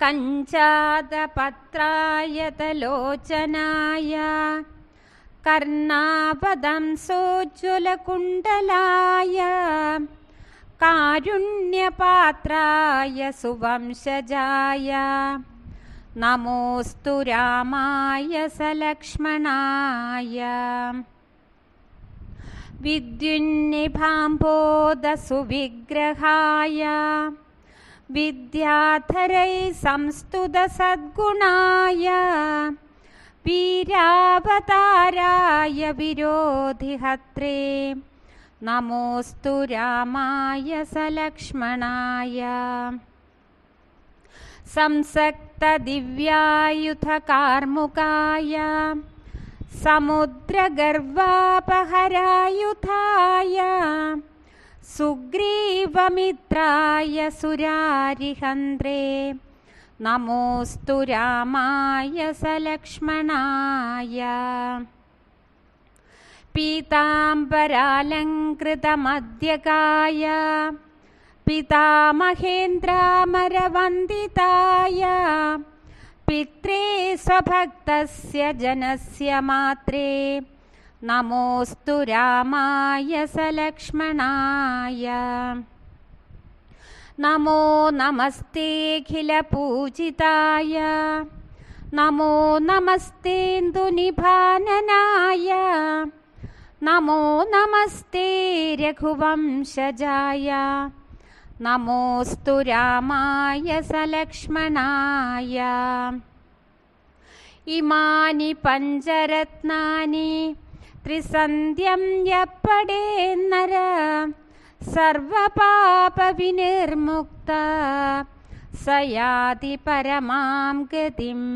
कञ्चादपत्रायतलोचनाय कर्णापदं सोज्ज्वलकुण्डलाय कारुण्यपात्राय सुवंशजाय नमोऽस्तु रामाय सलक्ष्मणाय विद्युन्निभाम्बोदसुविग्रहाय विद्याधरैः संस्तुतसद्गुणाय वीरावताराय विरोधिहत्रे। नमोऽस्तु रामाय सलक्ष्मणाय। संसक्तदिव्यायुधकार्मुकाय समुद्रगर्वापहरायुधाय सुग्रीवमित्राय सुरारिहन्त्रे नमोऽस्तु रामाय सलक्ष्मणाय। पीताम्बरालङ्कृतमध्यकाय पितामहेन्द्रामरवन्दिताय। पित्रे स्वभक्तस्य जनस्य मात्रे। नमोऽस्तु रामाय सलक्ष्मणाय नमो नमस्तेऽखिलपूजिताय नमो नमस्तेन्दुनिभाननाय नमो नमस्ते रघुवंशजाय। नमोऽस्तु रामाय सलक्ष्मणाय। इमानि पञ्चरत्नानि त्रिसन्ध्यं यप्पडेन्नर सर्वपापविनिर्मुक्ता स याति परमां गतिम्